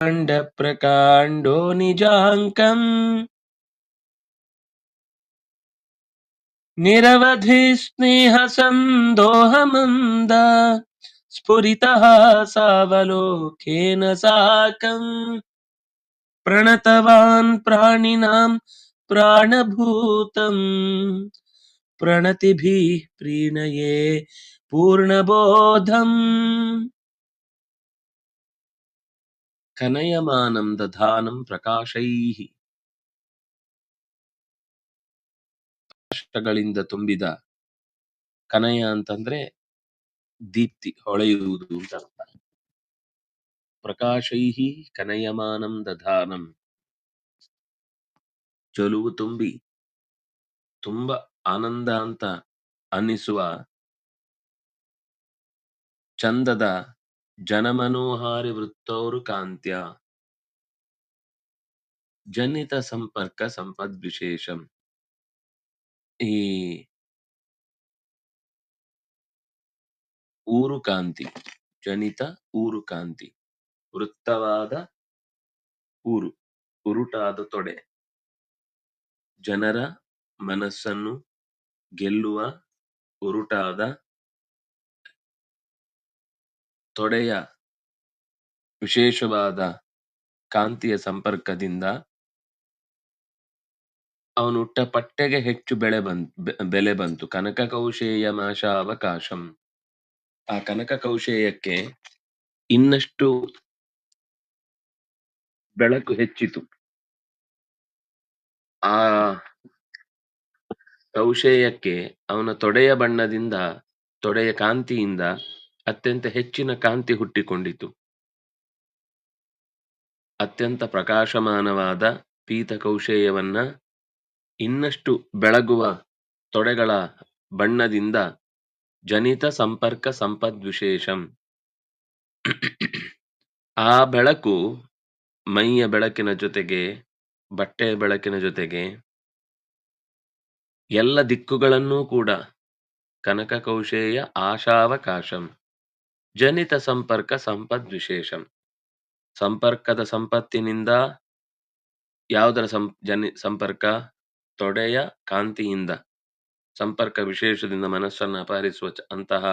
काण्डप्रकाण्डो निजाङ्कम्। निरवधि स्नेहसन्दोहमन्द स्फुरितः सावलोकेन साकम्। प्रणतवान् प्राणिनां प्राणभूतम्। प्रणतिभिः प्रीणये पूर्णबोधम्। कनयमानं दधानं प्रकाशैः ಕಷ್ಟಗಳಿಂದ ತುಂಬಿದ ಕನಯ ಅಂತಂದ್ರೆ ದೀಪ್ತಿ ಹೊಳೆಯುವುದು ಅಂತ ಅರ್ಥ. ಪ್ರಕಾಶೈಹಿ ಕನಯಮಾನಂ ದಧಾನಂ ಚಲುವು ತುಂಬಿ ತುಂಬ ಆನಂದ ಅಂತ ಅನ್ನಿಸುವ ಚಂದದ ಜನಮನೋಹಾರಿ ವೃತ್ತೋರು ಕಾಂತ್ಯ. ಜನಿತ ಸಂಪರ್ಕ ಸಂಪದ್ವಿಶೇಷಂ. ಈ ಊರು ಕಾಂತಿ, ಜನಿತ ಊರು ಕಾಂತಿ, ವೃತ್ತವಾದ ಊರು, ಉರುಟಾದ ತೊಡೆ. ಜನರ ಮನಸ್ಸನ್ನು ಗೆಲ್ಲುವ, ಉರುಟಾದ ತೊಡೆಯ ವಿಶೇಷವಾದ ಕಾಂತಿಯ ಸಂಪರ್ಕದಿಂದ ಅವನುಟ್ಟ ಪಟ್ಟೆಗೆ ಹೆಚ್ಚು ಬೆಳೆ ಬಂತು ಬೆಲೆ ಬಂತು. ಕನಕ ಕೌಶೇಯ ಮಾಶಾವಕಾಶಂ. ಆ ಕನಕ ಕೌಶೇಯಕ್ಕೆ ಇನ್ನಷ್ಟು ಬೆಳಕು ಹೆಚ್ಚಿತು. ಆ ಕೌಶೇಯಕ್ಕೆ ಅವನ ತೊಡೆಯ ಬಣ್ಣದಿಂದ, ತೊಡೆಯ ಕಾಂತಿಯಿಂದ ಅತ್ಯಂತ ಹೆಚ್ಚಿನ ಕಾಂತಿ ಹುಟ್ಟಿಕೊಂಡಿತು. ಅತ್ಯಂತ ಪ್ರಕಾಶಮಾನವಾದ ಪೀತ ಕೌಶೇಯವನ್ನ ಇನ್ನಷ್ಟು ಬೆಳಗುವ ತೊಡೆಗಳ ಬಣ್ಣದಿಂದ ಜನಿತ ಸಂಪರ್ಕ ಸಂಪದ್ವಿಶೇಷಂ. ಆ ಬೆಳಕು ಮೈಯ ಬೆಳಕಿನ ಜೊತೆಗೆ ಬಟ್ಟೆಯ ಬೆಳಕಿನ ಜೊತೆಗೆ, ಎಲ್ಲ ದಿಕ್ಕುಗಳನ್ನೂ ಕೂಡ ಕನಕ ಕೌಶೇಯ ಆಶಾವಕಾಶಂ. ಜನಿತ ಸಂಪರ್ಕ ಸಂಪದ್ವಿಶೇಷಂ. ಸಂಪರ್ಕದ ಸಂಪತ್ತಿನಿಂದ ಯಾವುದರ ಸಂ, ಜನಿ, ಸಂಪರ್ಕ? ತೊಡೆಯ ಕಾಂತಿಯಿಂದ. ಸಂಪರ್ಕ ವಿಶೇಷದಿಂದ ಮನಸ್ಸನ್ನು ಅಪಹರಿಸುವ ಅಂತಹ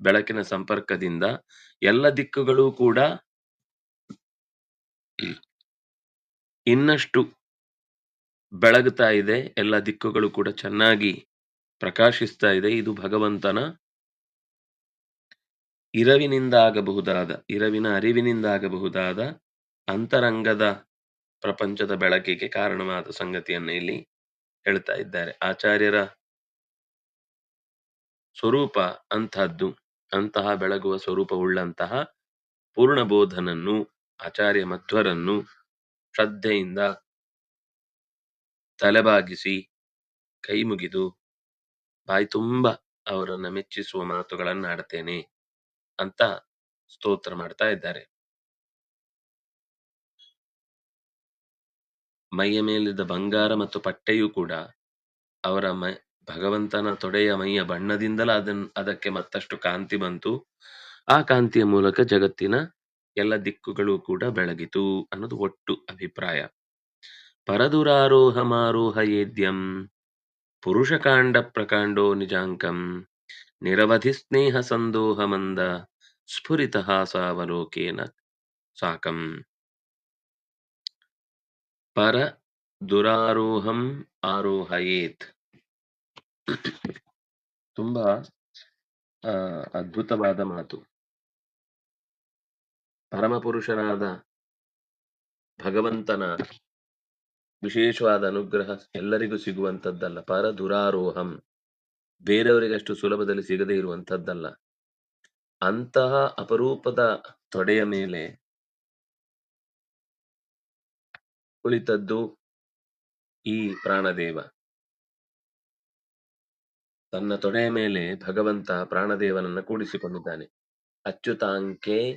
ಬೆಳಕಿನ ಸಂಪರ್ಕದಿಂದ ಎಲ್ಲ ದಿಕ್ಕುಗಳು ಕೂಡ ಇನ್ನಷ್ಟು ಬೆಳಗ್ತಾ ಇದೆ, ಎಲ್ಲ ದಿಕ್ಕುಗಳು ಕೂಡ ಚೆನ್ನಾಗಿ ಪ್ರಕಾಶಿಸ್ತಾ ಇದೆ. ಇದು ಭಗವಂತನ ಇರವಿನಿಂದ ಆಗಬಹುದಾದ ಇರವಿನ ಅರಿವಿನಿಂದಾಗಬಹುದಾದ ಅಂತರಂಗದ ಪ್ರಪಂಚದ ಬೆಳಕಿಗೆ ಕಾರಣವಾದ ಸಂಗತಿಯನ್ನು ಇಲ್ಲಿ ಹೇಳ್ತಾ ಇದ್ದಾರೆ. ಆಚಾರ್ಯರ ಸ್ವರೂಪ ಅಂತಹದ್ದು ಅಂತಹ ಬೆಳಗುವ ಸ್ವರೂಪವುಳ್ಳಂತಹ ಪೂರ್ಣಬೋಧನನ್ನು, ಆಚಾರ್ಯ ಮಧ್ವರನ್ನು ಶ್ರದ್ಧೆಯಿಂದ ತಲೆಬಾಗಿಸಿ ಕೈ ಮುಗಿದು ಬಾಯಿ ತುಂಬ ಅವರನ್ನ ಮೆಚ್ಚಿಸುವ ಮಾತುಗಳನ್ನ ಆಡ್ತೇನೆ ಅಂತ ಸ್ತೋತ್ರ ಮಾಡ್ತಾ ಇದ್ದಾರೆ. ಮೈಯ ಮೇಲಿದ್ದ ಬಂಗಾರ ಮತ್ತು ಪಟ್ಟೆಯೂ ಕೂಡ ಅವರ ಭಗವಂತನ ತೊಡೆಯ ಮೈಯ ಬಣ್ಣದಿಂದಲೇ ಅದನ್, ಅದಕ್ಕೆ ಮತ್ತಷ್ಟು ಕಾಂತಿ ಬಂತು. ಆ ಕಾಂತಿಯ ಮೂಲಕ ಜಗತ್ತಿನ ಎಲ್ಲ ದಿಕ್ಕುಗಳು ಕೂಡ ಬೆಳಗಿತು ಅನ್ನೋದು ಒಟ್ಟು ಅಭಿಪ್ರಾಯ. ಪರದುರಾರೋಹ ಮಾರೋಹ ಏದ್ಯಂ ಪುರುಷಕಾಂಡ ಪ್ರಕಾಂಡೋ ನಿಜಾಂಕಂ ನಿರವಧಿ ಸ್ನೇಹ ಸಂದೋಹ ಮಂದ ಸ್ಫುರಿತ ಹಾಸಾವಲೋಕೇನ ಸಾಕಂ. ಪರ ದುರಾರೋಹಂ ಆರೋಹಯೇತ್. ತುಂಬಾ ಅದ್ಭುತವಾದ ಮಾತು. ಪರಮಪುರುಷನಾದ ಭಗವಂತನ ವಿಶೇಷವಾದ ಅನುಗ್ರಹ ಎಲ್ಲರಿಗೂ ಸಿಗುವಂತದ್ದಲ್ಲ. ಪರ ದುರಾರೋಹಂ. ಬೇರೆಯವರಿಗಷ್ಟು ಸುಲಭದಲ್ಲಿ ಸಿಗದೇ ಇರುವಂತದ್ದಲ್ಲ ಅಂತಹ ಅಪರೂಪದ ತೊಡೆಯ ಮೇಲೆ ಕುಳಿತದ್ದು ಈ ಪ್ರಾಣದೇವ. ತನ್ನ ತೊಡೆಯ ಮೇಲೆ ಭಗವಂತ ಪ್ರಾಣದೇವನನ್ನು ಕೂಡಿಸಿಕೊಂಡಿದ್ದಾನೆ. ಅಚ್ಯುತಾಂಕೆ,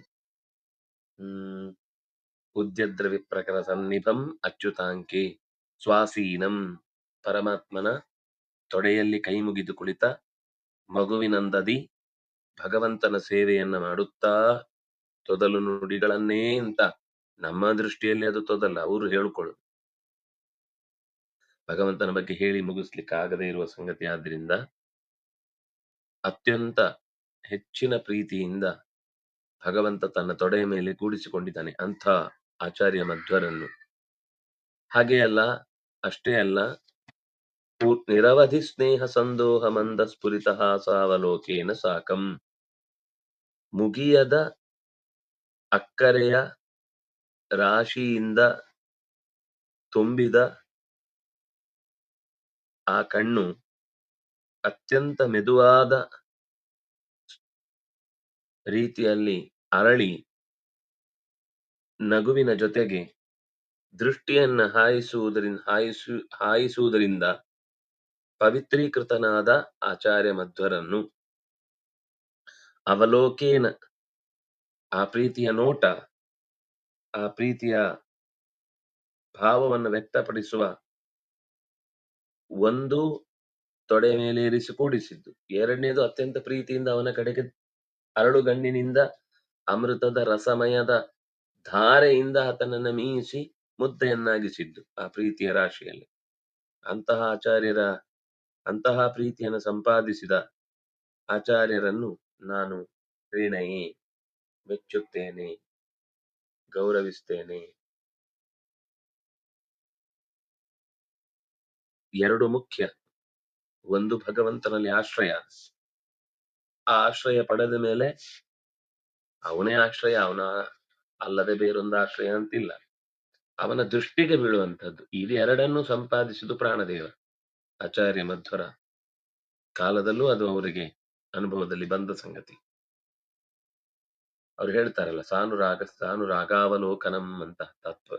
ಹ್ಮ್ ಉದ್ಯದ್ರವಿ ಪ್ರಕರ ಸನ್ನಿಧಂ ಅಚ್ಯುತಾಂಕೆ, ಸ್ವಾಸೀನಂ ಪರಮಾತ್ಮನ ತೊಡೆಯಲ್ಲಿ ಕೈ ಮುಗಿದು ಕುಳಿತ ಮಗುವಿನಂದದಿ ಭಗವಂತನ ಸೇವೆಯನ್ನ ಮಾಡುತ್ತಾ, ತೊದಲು ನುಡಿಗಳನ್ನೇ ಅಂತ. ನಮ್ಮ ದೃಷ್ಟಿಯಲ್ಲಿ ಅದು ತೊದಲ್ಲ, ಅವರು ಹೇಳ್ಕೊಳ್ಳೋದು. ಭಗವಂತನ ಬಗ್ಗೆ ಹೇಳಿ ಮುಗಿಸ್ಲಿಕ್ಕೆ ಆಗದೇ ಇರುವ ಸಂಗತಿ ಆದ್ರಿಂದ ಅತ್ಯಂತ ಹೆಚ್ಚಿನ ಪ್ರೀತಿಯಿಂದ ಭಗವಂತ ತನ್ನ ತೊಡೆಯ ಮೇಲೆ ಕೂಡಿಸಿಕೊಂಡಿದ್ದಾನೆ, ಅಂಥ ಆಚಾರ್ಯ ಮಧ್ವರನ್ನು. ಹಾಗೆ ಅಲ್ಲ, ಅಷ್ಟೇ ಅಲ್ಲ ನಿರವಧಿ ಸ್ನೇಹ ಸಂದೋಹ ಮಂದ ಸ್ಫುರಿತ ಹಾಸಾವಲೋಕೇನ ಸಾಕಂ ಮುಗಿಯದ ಅಕ್ಕರೆಯ ರಾಶಿಯಿಂದ ತುಂಬಿದ ಆ ಕಣ್ಣು ಅತ್ಯಂತ ಮೆದುವಾದ ರೀತಿಯಲ್ಲಿ ಅರಳಿ ನಗುವಿನ ಜೊತೆಗೆ ದೃಷ್ಟಿಯನ್ನ ಹಾಯಿಸುವುದರಿಂದ ಹಾಯಿಸು ಹಾಯಿಸುವುದರಿಂದ ಪವಿತ್ರೀಕೃತನಾದ ಆಚಾರ್ಯ ಮಧ್ವರನ್ನು ಅವಲೋಕೇನ ಆ ಪ್ರೀತಿಯ ನೋಟ, ಆ ಪ್ರೀತಿಯ ಭಾವವನ್ನು ವ್ಯಕ್ತಪಡಿಸುವ ಒಂದು ತೊಡೆ ಮೇಲೆ ಇರಿಸಿ ಕೂಡಿಸಿದ್ದು. ಎರಡನೇದು ಅತ್ಯಂತ ಪ್ರೀತಿಯಿಂದ ಅವನ ಕಡೆಗೆ ಅರಳುಗಣ್ಣಿನಿಂದ ಅಮೃತದ ರಸಮಯದ ಧಾರೆಯಿಂದ ಆತನನ್ನು ಮೀಸಿ ಮುದ್ದೆಯನ್ನಾಗಿಸಿದ್ದು ಆ ಪ್ರೀತಿಯ ರಾಶಿಯಲ್ಲಿ. ಅಂತಹ ಆಚಾರ್ಯರ ಅಂತಹ ಪ್ರೀತಿಯನ್ನು ಸಂಪಾದಿಸಿದ ಆಚಾರ್ಯರನ್ನು ನಾನು ಪ್ರೀಣಯಿ, ಮೆಚ್ಚುತ್ತೇನೆ, ಗೌರವಿಸ್ತೇನೆ. ಎರಡು ಮುಖ್ಯ, ಒಂದು ಭಗವಂತನಲ್ಲಿ ಆಶ್ರಯ. ಆ ಆಶ್ರಯ ಪಡೆದ ಮೇಲೆ ಅವನೇ ಆಶ್ರಯ, ಅವನ ಅಲ್ಲದೆ ಬೇರೊಂದು ಆಶ್ರಯ ಅಂತಿಲ್ಲ. ಅವನ ದೃಷ್ಟಿಗೆ ಬೀಳುವಂಥದ್ದು. ಎರಡನ್ನು ಸಂಪಾದಿಸಿದು ಪ್ರಾಣದೇವ. ಆಚಾರ್ಯ ಮಧ್ವರ ಕಾಲದಲ್ಲೂ ಅದು ಅವರಿಗೆ ಅನುಭವದಲ್ಲಿ ಬಂದ ಸಂಗತಿ. ಅವ್ರು ಹೇಳ್ತಾರಲ್ಲ ಸಾನು ರಾಗ ಸಾನು ರಾಗಾವಲೋಕನಂ ಅಂತ ತತ್ವ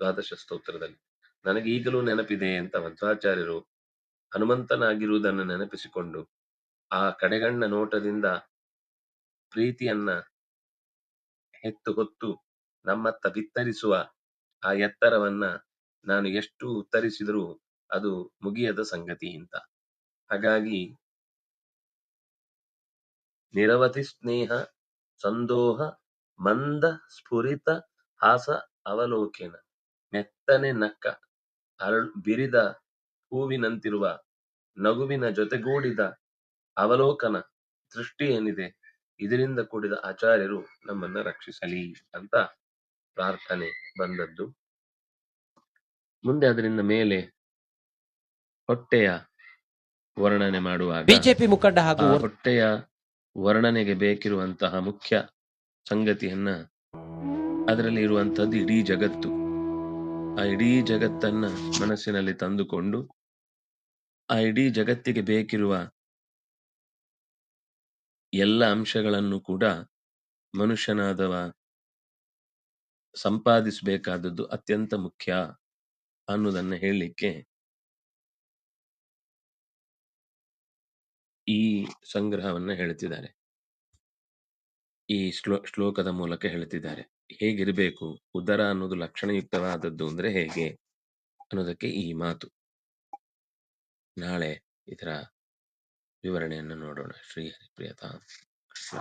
ದ್ವಾದಶ ಸ್ತೋತ್ರದಲ್ಲಿ. ನನಗೆ ಈಗಲೂ ನೆನಪಿದೆ ಅಂತ ಮಧ್ವಾಚಾರ್ಯರು ಹನುಮಂತನಾಗಿರುವುದನ್ನು ನೆನಪಿಸಿಕೊಂಡು ಆ ಕಡೆಗಣ್ಣ ನೋಟದಿಂದ ಪ್ರೀತಿಯನ್ನ ಹೆತ್ತು ಹೊತ್ತು ನಮ್ಮತ್ತ ಬಿತ್ತರಿಸುವ ಆ ಎತ್ತರವನ್ನ ನಾನು ಎಷ್ಟು ಉತ್ತರಿಸಿದರೂ ಅದು ಮುಗಿಯದ ಸಂಗತಿ ಅಂತ. ಹಾಗಾಗಿ ನಿರವಧಿ ಸ್ನೇಹ, ಸಂದೋಹ, ಮಂದ, ಸ್ಫುರಿತ, ಹಾಸ, ಅವಲೋಕನ, ಮೆತ್ತನೆ ನಕ್ಕ, ಅರಳು ಬಿರಿದ ಹೂವಿನಂತಿರುವ, ನಗುವಿನ ಜೊತೆಗೂಡಿದ ಅವಲೋಕನ ದೃಷ್ಟಿ ಏನಿದೆ, ಇದರಿಂದ ಕೂಡಿದ ಆಚಾರ್ಯರು ನಮ್ಮನ್ನ ರಕ್ಷಿಸಲಿ ಅಂತ ಪ್ರಾರ್ಥನೆ ಬಂದದ್ದು. ಮುಂದೆ ಅದರಿಂದ ಮೇಲೆ ಹೊಟ್ಟೆಯ ವರ್ಣನೆ ಮಾಡುವಾಗ ಬಿಜೆಪಿ ಮುಖಂಡ ಹಾಗೂ ಆ ಹೊಟ್ಟೆಯ ವರ್ಣನೆಗೆ ಬೇಕಿರುವಂತಹ ಮುಖ್ಯ ಸಂಗತಿಯನ್ನ ಅದರಲ್ಲಿ ಇರುವಂತಹದ್ದು ಇಡೀ ಜಗತ್ತು. ಆ ಇಡೀ ಜಗತ್ತನ್ನ ಮನಸ್ಸಿನಲ್ಲಿ ತಂದುಕೊಂಡು ಆ ಇಡೀ ಜಗತ್ತಿಗೆ ಬೇಕಿರುವ ಎಲ್ಲ ಅಂಶಗಳನ್ನು ಕೂಡ ಮನುಷ್ಯನಾದವ ಸಂಪಾದಿಸಬೇಕಾದದ್ದು ಅತ್ಯಂತ ಮುಖ್ಯ ಅನ್ನೋದನ್ನ ಹೇಳಲಿಕ್ಕೆ ಈ ಸಂಗ್ರಹವನ್ನ ಹೇಳ್ತಿದ್ದಾರೆ. ಈ ಶ್ಲೋ, ಶ್ಲೋಕದ ಮೂಲಕ ಹೇಳ್ತಿದ್ದಾರೆ. ಹೇಗಿರಬೇಕು, ಉದರ ಅನ್ನೋದು ಲಕ್ಷಣಯುಕ್ತವಾದದ್ದು ಅಂದ್ರೆ ಹೇಗೆ ಅನ್ನೋದಕ್ಕೆ ಈ ಮಾತು. ನಾಳೆ ಇದರ ವಿವರಣೆಯನ್ನು ನೋಡೋಣ. ಶ್ರೀ ಹರಿಪ್ರಿಯತಾ ಕೃಷ್ಣ